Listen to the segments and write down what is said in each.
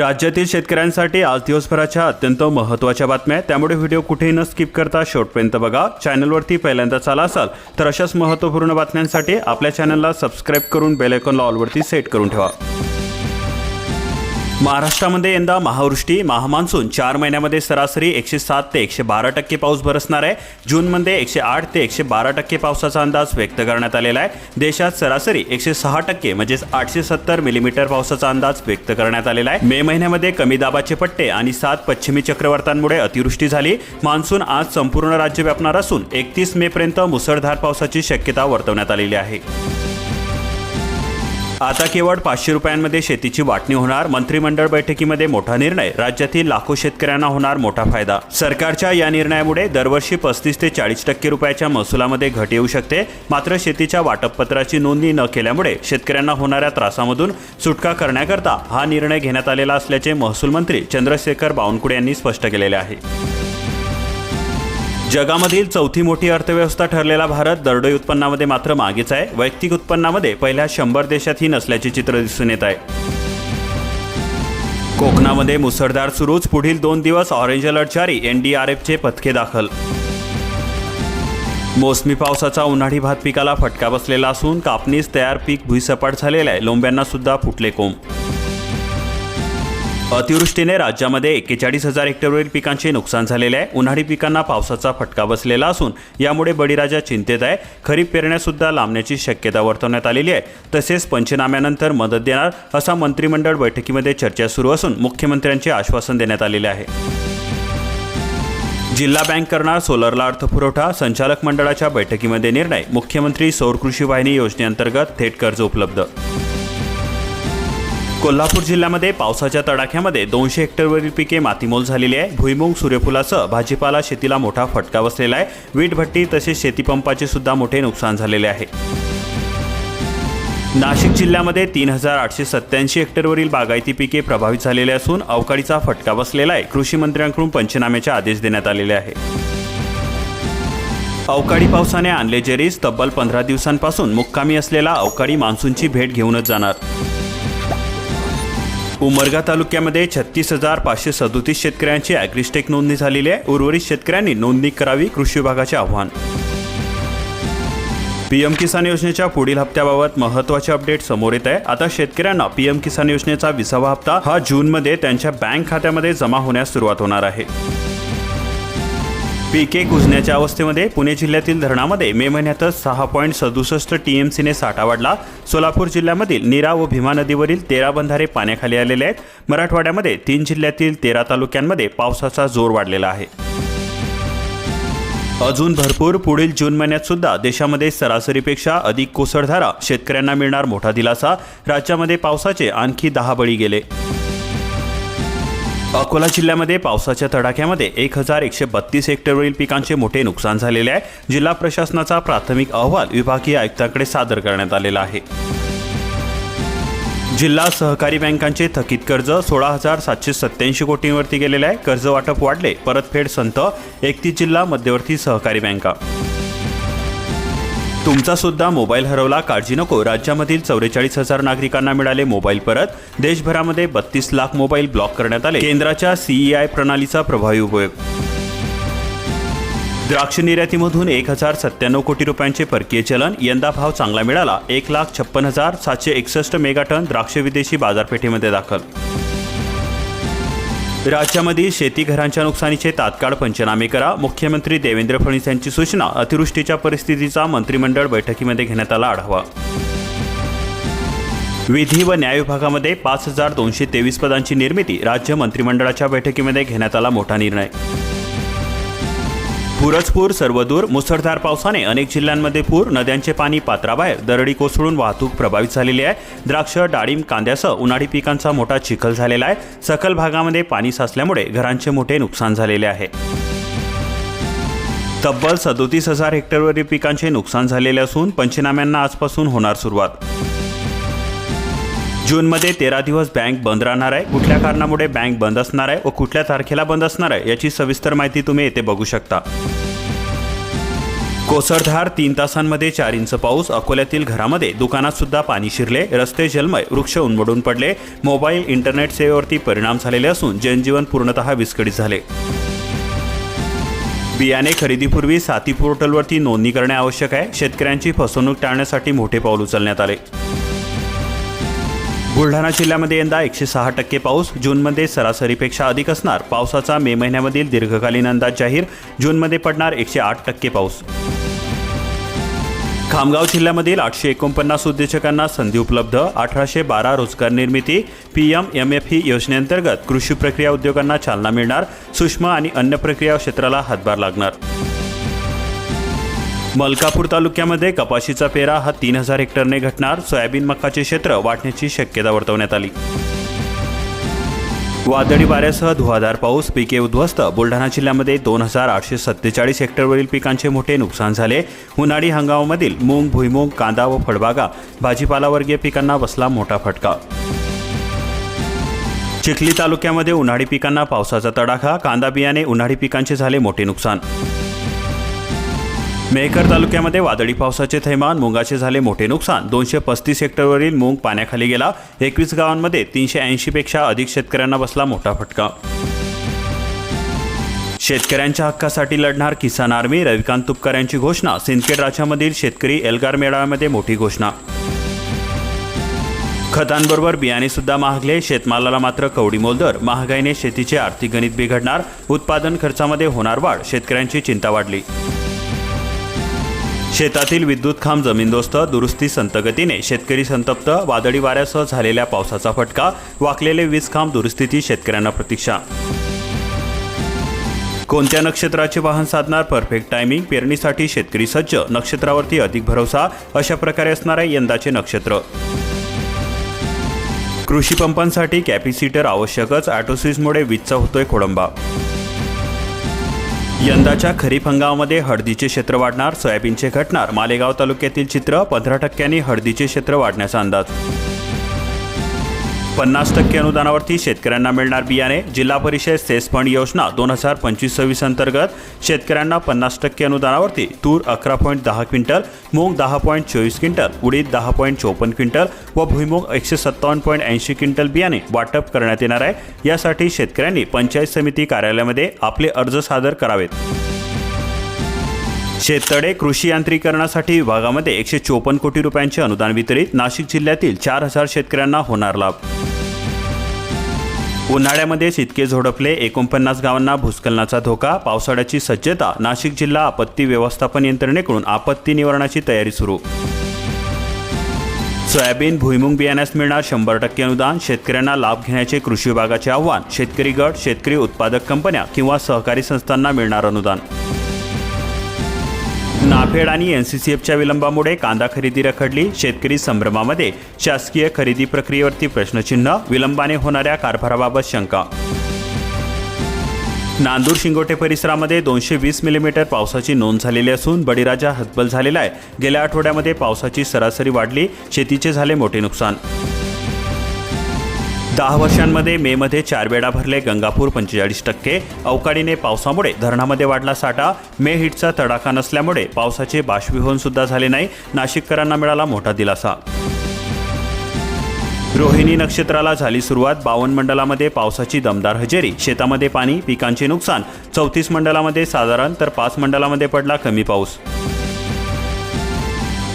राज्यातील शेतकऱ्यांसाठी आज दिवसभराच्या अत्यंत महत्त्वाच्या बातम्या त्यामुळे व्हिडिओ कुठेही न स्किप करता शेवटपर्यंत बघा. चॅनलवरती पहिल्यांदा आला असाल तर अशाच महत्त्वपूर्ण बातम्यांसाठी आपल्या चॅनलला सबस्क्राईब करून बेल ऑलवरती सेट करून ठेवा. महाराष्ट्रामध्ये यंदा महावृष्टी महामान्सून चार महिन्यामध्ये सरासरी एकशे सात ते एकशे बारा टक्के पाऊस बरसणार आहे. जूनमध्ये एकशे आठ ते एकशे बारा टक्के पावसाचा अंदाज व्यक्त करण्यात आलेला आहे. देशात सरासरी एकशे सहा टक्के म्हणजेच आठशे सत्तर मिलीमीटर पावसाचा अंदाज व्यक्त करण्यात आलेला आहे. मे महिन्यामध्ये कमी दाबाचे पट्टे आणि सात पश्चिमी चक्रवातांमुळे अतिवृष्टी झाली. मान्सून आज संपूर्ण राज्य व्यापणार असून एकतीस मे पर्यंत मुसळधार पावसाची शक्यता वर्तवण्यात आलेली आहे. आता केवळ पाचशे रुपयांमध्ये शेतीची वाटणी होणार. मंत्रिमंडळ बैठकीमध्ये मोठा निर्णय. राज्यातील लाखो शेतकऱ्यांना होणार मोठा फायदा. सरकारच्या या निर्णयामुळे दरवर्षी पस्तीस ते चाळीस टक्के रुपयाच्या महसुलामध्ये घट येऊ शकते. मात्र शेतीच्या वाटपपत्राची नोंदणी न केल्यामुळे शेतकऱ्यांना होणाऱ्या त्रासामधून सुटका करण्याकरता हा निर्णय घेण्यात आलेला असल्याचे महसूल मंत्री चंद्रशेखर बावनकुळे यांनी स्पष्ट केलेले आहे. जगामधील चौथी मोठी अर्थव्यवस्था ठरलेला भारत दरडोई उत्पन्नामध्ये मात्र मागेच आहे. वैयक्तिक उत्पन्नामध्ये पहिल्या शंभर देशातही नसल्याचे चित्र दिसून येत आहे. कोकणामध्ये मुसळधार सुरूच. पुढील दोन दिवस ऑरेंज अलर्ट जारी. एनडीआरएफचे पथके दाखल. मोसमी पावसाचा उन्हाळी भात पिकाला फटका बसलेला असून कापणीस तयार पीक भुईसपाट झालेला आहे. लोंब्यांना सुद्धा फुटले कोंब. अतिवृष्टीने राज्यामध्ये एक्केचाळीस हजार हेक्टरवरील पिकांचे नुकसान झालेले आहे. उन्हाळी पिकांना पावसाचा फटका बसलेला असून यामुळे बळीराजा चिंतेत आहे. खरीप पेरण्यासुद्धा लांबण्याची शक्यता वर्तवण्यात आलेली आहे. तसेच पंचनाम्यानंतर मदत देणार असा मंत्रिमंडळ बैठकीमध्ये चर्चा सुरू असून मुख्यमंत्र्यांचे आश्वासन देण्यात आलेले आहे. जिल्हा बँक करणार सोलरला अर्थपुरवठा संचालक मंडळाच्या बैठकीमध्ये निर्णय मुख्यमंत्री सौर कृषी वाहिनी योजनेअंतर्गत थेट कर्ज उपलब्ध कोल्हापूर जिल्ह्यामध्ये पावसाच्या तडाख्यामध्ये दोनशे हेक्टरवरील पिके मातीमोल झालेली आहे. भुईमुंग सूर्यफुलासह भाजीपाला शेतीला मोठा फटका बसलेला आहे. वीटभट्टी तसेच शेतीपंपाचे सुद्धा मोठे नुकसान झालेले आहे. नाशिक जिल्ह्यामध्ये तीन हजार आठशे सत्याऐंशी हेक्टरवरील बागायती पिके प्रभावित झालेले असून अवकाळीचा फटका बसलेला आहे. कृषी मंत्र्यांकडून पंचनाम्याचे आदेश देण्यात आलेले आहे. अवकाळी पावसाने आणले जेरीस तब्बल पंधरा दिवसांपासून मुक्कामी असलेला अवकाळी मान्सूनची भेट घेऊनच जाणार. उमरगा तालुक्यामध्ये छत्तीस हजार पाचशे सदोतीस शेतकऱ्यांची ॲग्रिस्टेक नोंदणी झालेली आहे. उर्वरित शेतकऱ्यांनी नोंदणी करावी कृषी विभागाचे आव्हान. पीएम किसान योजनेच्या पुढील हप्त्याबाबत महत्त्वाचे अपडेट समोर येत आहे. आता शेतकऱ्यांना पीएम किसान योजनेचा विसावा हप्ता हा जूनमध्ये त्यांच्या बँक खात्यामध्ये जमा होण्यास सुरुवात होणार आहे. पिके कुजण्याच्या अवस्थेमध्ये पुणे जिल्ह्यातील धरणामध्ये मे महिन्यातच सहा पॉईंट सदुसष्ट टीएमसीने साठा वाढला. सोलापूर जिल्ह्यामधील नीरा व भीमा नदीवरील तेरा बंधारे पाण्याखाली आलेले आहेत. मराठवाड्यामध्ये तीन जिल्ह्यातील तेरा तालुक्यांमध्ये पावसाचा जोर वाढलेला आहे. अजून भरपूर पुढील जून महिन्यात सुद्धा देशामध्ये सरासरीपेक्षा अधिक कोसळधारा शेतकऱ्यांना मिळणार मोठा दिलासा. राज्यामध्ये पावसाचे आणखी दहा बळी गेले. अकोला जिल्ह्यामध्ये पावसाच्या तडाख्यामध्ये एक हजार एकशे बत्तीस हेक्टरवरील पिकांचे मोठे नुकसान झालेले आहे. जिल्हा प्रशासनाचा प्राथमिक अहवाल विभागीय आयुक्तांकडे सादर करण्यात आलेला आहे. जिल्हा सहकारी बँकांचे थकीत कर्ज सोळा हजार सातशे सत्याऐंशी कोटींवरती गेलेले आहे. कर्ज वाटप वाढले परतफेड संत एकतीस जिल्हा मध्यवर्ती सहकारी बँका. तुमचा सुद्धा मोबाईल हरवला काळजी नको. राज्यामधील चौवेचाळीस हजार नागरिकांना मिळाले मोबाईल परत. देशभरामध्ये बत्तीस लाख मोबाईल ब्लॉक करण्यात आले. केंद्राच्या सीईआय प्रणालीचा प्रभावी उपयोग. द्राक्ष निर्यातीमधून एक हजार सत्त्याण्णव कोटी रुपयांचे परकीय चलन. यंदा भाव चांगला मिळाला. एक लाख छप्पन हजार सातशे एकसष्ट मेगाटन द्राक्ष विदेशी बाजारपेठेमध्ये दाखल. राज्यामधील शेती घरांच्या नुकसानीचे तात्काळ पंचनामे करा. मुख्यमंत्री देवेंद्र फडणवीस यांची सूचना. अतिवृष्टीच्या परिस्थितीचा मंत्रिमंडळ बैठकीमध्ये घेण्यात आला आढावा. विधी व न्याय विभागामध्ये पाच हजार दोनशे तेवीस पदांची निर्मिती राज्य मंत्रिमंडळाच्या बैठकीमध्ये घेण्यात आला मोठा निर्णय. पूरचपूर सर्वदूर मुसळधार पावसाने अनेक जिल्ह्यांमध्ये पूर नद्यांचे पाणी पात्राबाहेर दरडी कोसळून वाहतूक प्रभावित झालेली आहे. द्राक्ष डाळिंब कांद्यासह उन्हाळी पिकांचा मोठा चिखल झालेला आहे. सकल भागामध्ये पाणी साचल्यामुळे घरांचे मोठे नुकसान झालेले आहे. तब्बल सदोतीस हजार हेक्टरवरील पिकांचे नुकसान झालेले असून पंचनाम्यांना आजपासून होणार सुरुवात. जूनमध्ये तेरा दिवस बँक बंद राहणार आहे. कुठल्या कारणामुळे बँक बंद असणार आहे व कुठल्या तारखेला बंद असणार आहे याची सविस्तर माहिती तुम्ही येथे बघू शकता. कोसळधार तीन तासांमध्ये चार इंच पाऊस अकोल्यातील घरामध्ये दुकानात सुद्धा पाणी शिरले रस्ते जलमय वृक्ष उन्मडून पडले मोबाईल इंटरनेट सेवेवरती परिणाम झालेले असून जनजीवन पूर्णतः विस्कळीत झाले. बियाणे खरेदीपूर्वी साती पोर्टलवरती नोंदणी करणे आवश्यक आहे. शेतकऱ्यांची फसवणूक टाळण्यासाठी मोठे पाऊल उचलण्यात आले. बुलढाणा जिल्ह्यामध्ये यंदा एकशे सहा टक्के पाऊस जूनमध्ये सरासरीपेक्षा अधिक असणार. पावसाचा मे महिन्यामधील दीर्घकालीन अंदाज जाहीर जूनमध्ये पडणार एकशे आठ टक्के पाऊस. खामगाव जिल्ह्यामधील आठशे एकोणपन्नास उद्योजकांना संधी उपलब्ध अठराशे बारा रोजगार निर्मिती पी एम एम एफ ही योजनेअंतर्गत कृषी प्रक्रिया उद्योगांना चालना मिळणार सूक्ष्म आणि अन्न प्रक्रिया क्षेत्राला हातभार लागणार. मलकापूर तालुक्यामध्ये कपाशीचा पेरा हा तीन हजार हेक्टरने घटणार. सोयाबीन मकाचे क्षेत्र वाढण्याची शक्यता वर्तवण्यात आली. वादळी वाऱ्यासह धुवाधार पाऊस पिके उद्ध्वस्त बुलढाणा जिल्ह्यामध्ये दोन हजार आठशे सत्तेचाळीस हेक्टरवरील पिकांचे मोठे नुकसान झाले. उन्हाळी हंगामामधील मूग भुईमूग कांदा व फळबागा भाजीपालावर्गीय पिकांना बसला मोठा फटका. चिखली तालुक्यामध्ये उन्हाळी पिकांना पावसाचा तडाखा कांदा बियाणे उन्हाळी पिकांचे झाले मोठे नुकसान. मेहकर तालुक्यामध्ये वादळी पावसाचे थैमान मुंगाचे झाले मोठे नुकसान. दोनशे पस्तीस हेक्टरवरील मूग पाण्याखाली गेला. एकवीस गावांमध्ये तीनशे ऐंशीपेक्षा अधिक शेतकऱ्यांना बसला मोठा फटका. शेतकऱ्यांच्या हक्कासाठी लढणार किसान आर्मी रविकांत तुपकर यांची घोषणा. सिंदखेड राज्यामधील शेतकरी एल्गार मेळाव्यामध्ये मोठी घोषणा. खतांबरोबर बियाणे सुद्धा महागले. शेतमालाला मात्र कवडी मोलदर. महागाईने शेतीचे आर्थिक गणित बिघडणार. उत्पादन खर्चामध्ये होणार वाढ. शेतकऱ्यांची चिंता वाढली. शेतातील विद्युत खांब जमीनदोस्त दुरुस्ती संतगतीने शेतकरी संतप्त वादळी वाऱ्यासह झालेल्या पावसाचा फटका वाकलेले वीज खांब दुरुस्तीची शेतकऱ्यांना प्रतीक्षा. कोणत्या नक्षत्राचे वाहन साधणार? परफेक्ट टायमिंग पेरणीसाठी शेतकरी सज्ज नक्षत्रावरती अधिक भरोसा अशा प्रकारे असणार आहे यंदाचे नक्षत्र. कृषी पंपांसाठी कॅपॅसिटर आवश्यकच ॲटोसिसमुळे वीजचा होतोय खोळंबा यंदाच्या खरीप हंगामामध्ये हळदीचे क्षेत्र वाढणार सोयाबीनचे घटणार. मालेगाव तालुक्यातील चित्र पंधरा टक्क्यांनी हळदीचे क्षेत्र वाढण्याचा अंदाज. पन्नास टक्के अनुदानावरती शेतकऱ्यांना मिळणार बियाणे. जिल्हा परिषद सेस फंड योजना दोन हजार पंचवीस सव्वीस अंतर्गत शेतकऱ्यांना पन्नास टक्के अनुदानावरती तूर अकरा पॉईंट दहा क्विंटल मूग दहा पॉईंट चोवीस क्विंटल उडीद दहा पॉईंट चोपन्न क्विंटल व भुईमूग एकशे सत्तावन्न पॉईंट ऐंशी क्विंटल बियाणे वाटप करण्यात येणार आहे. यासाठी शेतकऱ्यांनी पंचायत समिती कार्यालयामध्ये आपले अर्ज सादर करावेत. शेततळे कृषी यांत्रिकरणासाठी विभागामध्ये एकशे चोपन्न कोटी रुपयांचे अनुदान वितरित. नाशिक जिल्ह्यातील चार हजार शेतकऱ्यांना होणार लाभ. उन्हाळ्यामध्ये शितके झोडपले एकोणपन्नास गावांना भूस्खलनाचा धोका पावसाळ्याची सज्जता नाशिक जिल्हा आपत्ती व्यवस्थापन यंत्रणेकडून आपत्ती निवारणाची तयारी सुरू. सोयाबीन भुईमुंग बियाण्यास मिळणार शंभर टक्के अनुदान शेतकऱ्यांना लाभ घेण्याचे कृषी विभागाचे आव्हान शेतकरी गट शेतकरी उत्पादक कंपन्या किंवा सहकारी संस्थांना मिळणार अनुदान. नाफेड आणि एनसीसीएफच्या विलंबामुळे कांदा खरेदी रखडली. शेतकरी संभ्रमामध्ये शासकीय खरेदी प्रक्रियेवरती प्रश्नचिन्ह विलंबाने होणाऱ्या कारभाराबाबत शंका. नांदूर शिंगोटे परिसरामध्ये दोनशे वीस मिलीमीटर पावसाची नोंद झालेली असून बळीराजा हतबल झालेला आहे. गेल्या आठवड्यामध्ये पावसाची सरासरी वाढली. शेतीचे झाले मोठे नुकसान. दहा वर्षांमध्ये मेमध्ये चार वेळा भरले गंगापूर पंचेचाळीस टक्के. अवकाळीने पावसामुळे धरणामध्ये वाढला साठा. मे हिटचा तडाखा नसल्यामुळे पावसाचे बाष्पीभवन सुद्धा झाले नाही. नाशिककरांना मिळाला मोठा दिलासा. रोहिणी नक्षत्राला झाली सुरुवात. बावन्न मंडलामध्ये पावसाची दमदार हजेरी. शेतामध्ये पाणी पिकांचे नुकसान. चौतीस मंडलामध्ये साधारण तर पाच मंडलामध्ये पडला कमी पाऊस.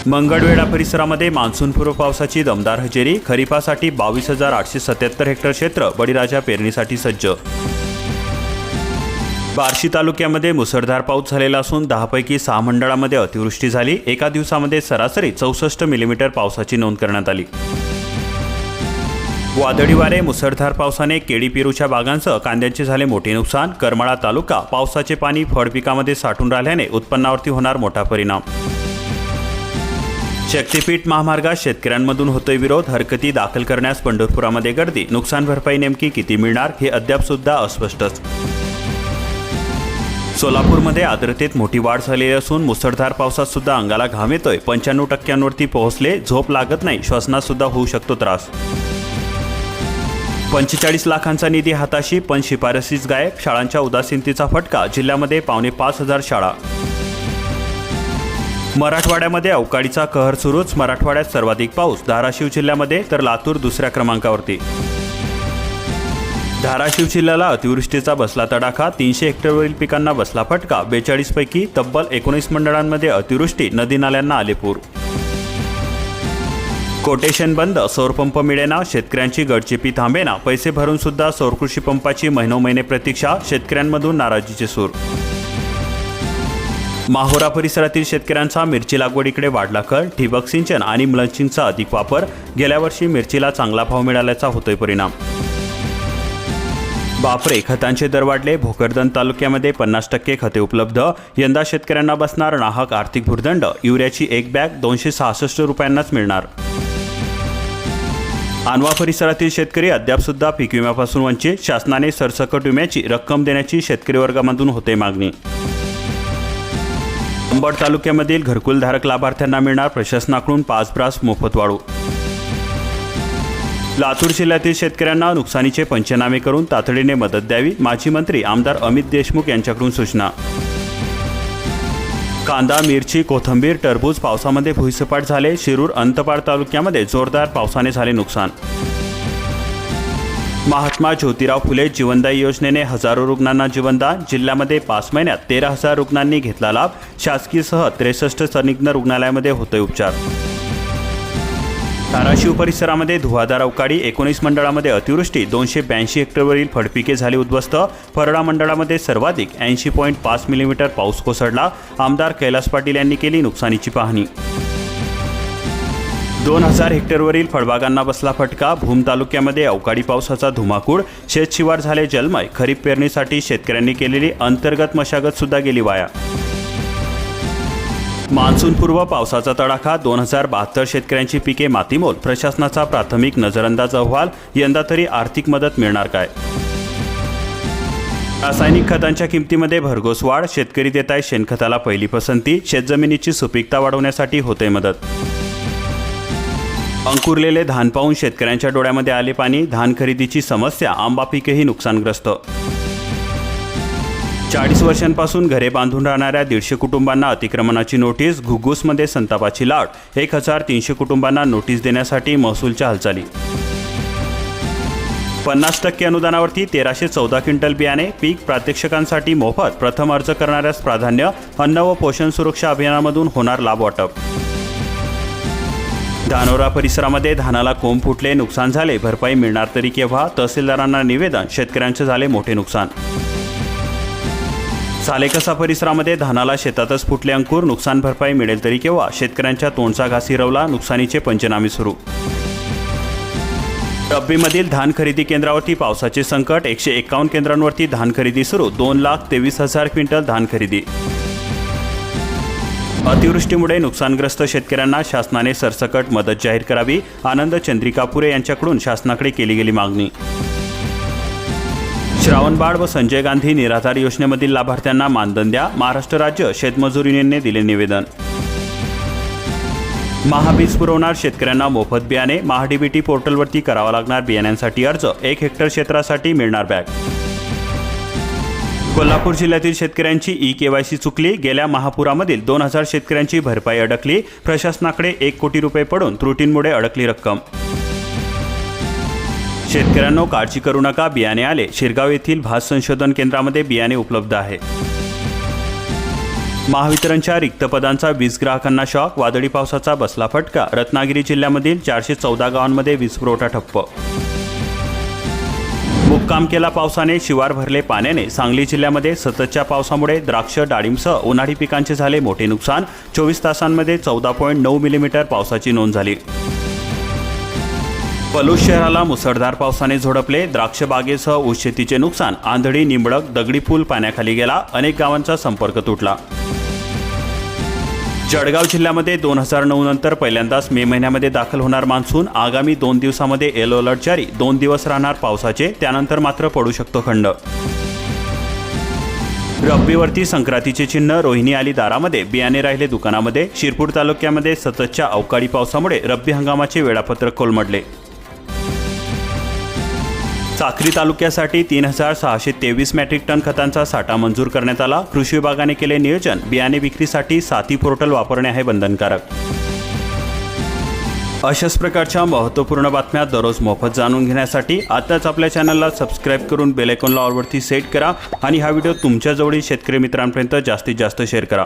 मंगळवेढा परिसरामध्ये मान्सूनपूर्व पावसाची दमदार हजेरी खरीपासाठी बावीस हजार आठशे सत्याहत्तर हेक्टर क्षेत्र बळीराजा पेरणीसाठी सज्ज. बार्शी तालुक्यामध्ये मुसळधार पाऊस झालेला असून दहापैकी सहा मंडळामध्ये अतिवृष्टी झाली. एका दिवसामध्ये सरासरी चौसष्ट मिलीमीटर पावसाची नोंद करण्यात आली. वादळी वारे मुसळधार पावसाने केळी पेरूच्या बागांसह कांद्यांचे झाले मोठे नुकसान. करमाळा तालुका पावसाचे पाणी फळ पिकामध्ये साठून राहिल्याने उत्पन्नावरती होणार मोठा परिणाम. शक्तीपीठ महामार्गात शेतकऱ्यांमधून होतोय विरोध हरकती दाखल करण्यास पंढरपुरामध्ये गर्दी. नुकसान भरपाई नेमकी किती मिळणार हे अद्याप सुद्धा अस्पष्टच. सोलापूरमध्ये आर्द्रतेत मोठी वाढ झालेली असून मुसळधार पावसात सुद्धा अंगाला घाम येतोय. पंच्याण्णव टक्क्यांवरती पोहोचले झोप लागत नाही श्वसनात सुद्धा होऊ शकतो त्रास. पंचेचाळीस लाखांचा निधी हाताशी पण शिफारसीच गायब शाळांच्या उदासीनतेचा फटका जिल्ह्यामध्ये पावणे पाच हजार शाळा. मराठवाड्यामध्ये अवकाळीचा कहर सुरूच. मराठवाड्यात सर्वाधिक पाऊस. धाराशिव जिल्ह्यामध्ये तर लातूर दुसऱ्या क्रमांकावरती. धाराशिव जिल्ह्याला अतिवृष्टीचा बसला तडाखा. तीनशे हेक्टरवरील पिकांना बसला फटका. बेचाळीसपैकी तब्बल एकोणीस मंडळांमध्ये अतिवृष्टी. नदी नाल्यांना आले पूर कोटेशन बंद. सौरपंप मिळेना. शेतकऱ्यांची गडचिपी थांबेना. पैसे भरून सुद्धा सौरकृषी पंपाची महिनोमहिने प्रतीक्षा. शेतकऱ्यांमधून नाराजीचे सूर. माहोरा परिसरातील शेतकऱ्यांचा मिरची लागवडीकडे वाढला कल ठिबक सिंचन आणि मलचिंगचा अधिक वापर. गेल्या वर्षी मिरचीला चांगला भाव मिळाल्याचा होतोय परिणाम. बापरे खतांचे दर वाढले. भोकरदन तालुक्यामध्ये पन्नास टक्के खते उपलब्ध. यंदा शेतकऱ्यांना बसणार नाहक आर्थिक भूर्दंड. युरियाची एक बॅग दोनशे सहासष्ट रुपयांनाच मिळणार. आणवा परिसरातील शेतकरी अद्याप सुद्धा पीक विम्यापासून वंचित. शासनाने सरसकट विम्याची रक्कम देण्याची शेतकरी वर्गामधून होते मागणी. अंबड तालुक्यामधील घरकुलधारक लाभार्थ्यांना मिळणार प्रशासनाकडून पाच ब्रास मोफत वाळू. लातूर जिल्ह्यातील शेतकऱ्यांना नुकसानीचे पंचनामे करून तातडीने मदत द्यावी माजी मंत्री आमदार अमित देशमुख यांच्याकडून सूचना. कांदा मिरची कोथंबीर टरबूज पावसामध्ये भुईसपाट झाले शिरूर अंतपाड तालुक्यामध्ये जोरदार पावसाने झाले नुकसान. महात्मा ज्योतिराव फुले जीवनदायी योजनेने हजारो रुग्णांना जीवनदान. जिल्ह्यामध्ये पाच महिन्यात तेरा हजार रुग्णांनी घेतला लाभ. शासकीयसह त्रेसष्ट संनिग्न रुग्णालयामध्ये होतोय उपचार. धाराशिव परिसरामध्ये धुवाधार अवकाळी एकोणीस मंडळामध्ये अतिवृष्टी. दोनशे ब्याऐंशी हेक्टरवरील फडपिके झाली उद्ध्वस्त. फरडा मंडळामध्ये सर्वाधिक ऐंशी पॉईंट पाच मिलीमीटर पाऊस कोसळला. आमदार कैलास पाटील यांनी केली नुकसानीची पाहणी. दोन हजार हेक्टरवरील फळबागांना बसला फटका. भूम तालुक्यामध्ये अवकाळी पावसाचा धुमाकूळ. शेतशिवार झाले जलमय. खरीप पेरणीसाठी शेतकऱ्यांनी केलेली अंतर्गत मशागत सुद्धा गेली वाया. मान्सूनपूर्व पावसाचा तडाखा. दोन हजार बहात्तर शेतकऱ्यांची पिके मातीमोल. प्रशासनाचा प्राथमिक नजरअंदाज अहवाल. यंदा तरी आर्थिक मदत मिळणार काय? रासायनिक खतांच्या किमतीमध्ये भरघोस वाढ. शेतकरी देत आहे शेणखताला पहिली पसंती. शेतजमिनीची सुपीकता वाढवण्यासाठी होते मदत. अंकुरलेले धान पाहून शेतकऱ्यांच्या डोळ्यामध्ये आले पाणी धान खरेदीची समस्या आंबा पिकेही नुकसानग्रस्त. चाळीस वर्षांपासून घरे बांधून राहणाऱ्या दीडशे कुटुंबांना अतिक्रमणाची नोटीस घुग्गुसमध्ये संतापाची लाट एक हजार तीनशे कुटुंबांना नोटीस देण्यासाठी महसूलच्या हालचाली. पन्नास टक्के अनुदानावरती तेराशे चौदा क्विंटल बियाणे पीक प्रात्यक्षिकांसाठी मोफत प्रथम अर्ज करणाऱ्यास प्राधान्य अन्न व पोषण सुरक्षा अभियानामधून होणार लाभ वाटप. धानोरा परिसरामध्ये धानाला कोंब फुटले नुकसान झाले भरपाई मिळणार तरी केव्हा? तहसीलदारांना निवेदन शेतकऱ्यांचे झाले मोठे नुकसान. सालेकसा परिसरामध्ये धानाला शेतातच फुटले अंकुर नुकसान भरपाई मिळेल तरी केव्हा? शेतकऱ्यांच्या तोंडचा घास हिरवला नुकसानीचे पंचनामे सुरू. रब्बीमधील धान खरेदी केंद्रावरती पावसाचे संकट एकशे एकावन्न केंद्रांवरती धान खरेदी सुरू दोन लाख तेवीस हजार क्विंटल धान खरेदी. अतिवृष्टीमुळे नुकसानग्रस्त शेतकऱ्यांना शासनाने सरसकट मदत जाहीर करावी. आनंद चंद्रिकापुरे यांच्याकडून शासनाकडे केली गेली मागणी. श्रावणबाळ व संजय गांधी निराधार योजनेमधील लाभार्थ्यांना मानधन द्या. महाराष्ट्र राज्य शेतमजूर युनियनने दिले निवेदन. महाबीज पुरवणार शेतकऱ्यांना मोफत बियाणे. महाडीबीटी पोर्टलवरती करावा लागणार बियाण्यांसाठी अर्ज. एक हेक्टर क्षेत्रासाठी मिळणार बॅग. कोल्हापूर जिल्ह्यातील शेतकऱ्यांची ई केवायसी चुकली. गेल्या महापुरामधील दोन हजार शेतकऱ्यांची भरपाई अडकली. प्रशासनाकडे एक कोटी रुपये पडून त्रुटींमुळे अडकली रक्कम. शेतकऱ्यांनो काळजी करू नका. बियाणे आले. शिरगाव येथील भात संशोधन केंद्रामध्ये बियाणे उपलब्ध आहे. महावितरणच्या रिक्त पदांचा वीज ग्राहकांना शॉक. वादळी पावसाचा बसला फटका. रत्नागिरी जिल्ह्यामधील चारशे चौदा गावांमध्ये वीज पुरवठा ठप्प. मुक्काम केला पावसाने शिवार भरले पाण्याने. सांगली जिल्ह्यामध्ये सततच्या पावसामुळे द्राक्ष डाळिंबसह उन्हाळी पिकांचे झाले मोठे नुकसान. चोवीस तासांमध्ये चौदा पॉईंट नऊ मिलीमीटर पावसाची नोंद झाली. पलूस शहराला मुसळधार पावसाने झोडपले. द्राक्ष बागेसह ऊस शेतीचे नुकसान. आंधळी निंबडक दगडी पूल पाण्याखाली गेला. अनेक गावांचा संपर्क तुटला. जळगाव जिल्ह्यामध्ये दोन हजार नऊ नंतर पहिल्यांदाच मे महिन्यामध्ये दाखल होणार मान्सून. आगामी दोन दिवसामध्ये येलो अलर्ट जारी. दोन दिवस राहणार पावसाचे. त्यानंतर मात्र पडू शकतो खंड. रब्बीवरती संक्रांतीचे चिन्ह. रोहिणी आली दारामध्ये. बियाणे राहिले दुकानामध्ये. शिरपूर तालुक्यामध्ये सततच्या अवकाळी पावसामुळे रब्बी हंगामाचे वेळापत्रक कोलमडले. साक्री तालुक्यासाठी तीन हजार सहाशे तेवीस मेट्रिक टन खतांचा साठा मंजूर करण्यात आला. कृषी विभागाने केले नियोजन. बियाणे विक्रीसाठी साथी पोर्टल वापरणे आहे बंधनकारक. अशाच प्रकारच्या महत्त्वपूर्ण बातम्या दररोज मोफत जाणून घेण्यासाठी आताच आपल्या चॅनलला सबस्क्राईब करून बेलायकॉनला ऑलवरती सेट करा आणि हा व्हिडिओ तुमच्याजवळील शेतकरी मित्रांपर्यंत जास्तीत जास्त शेअर करा.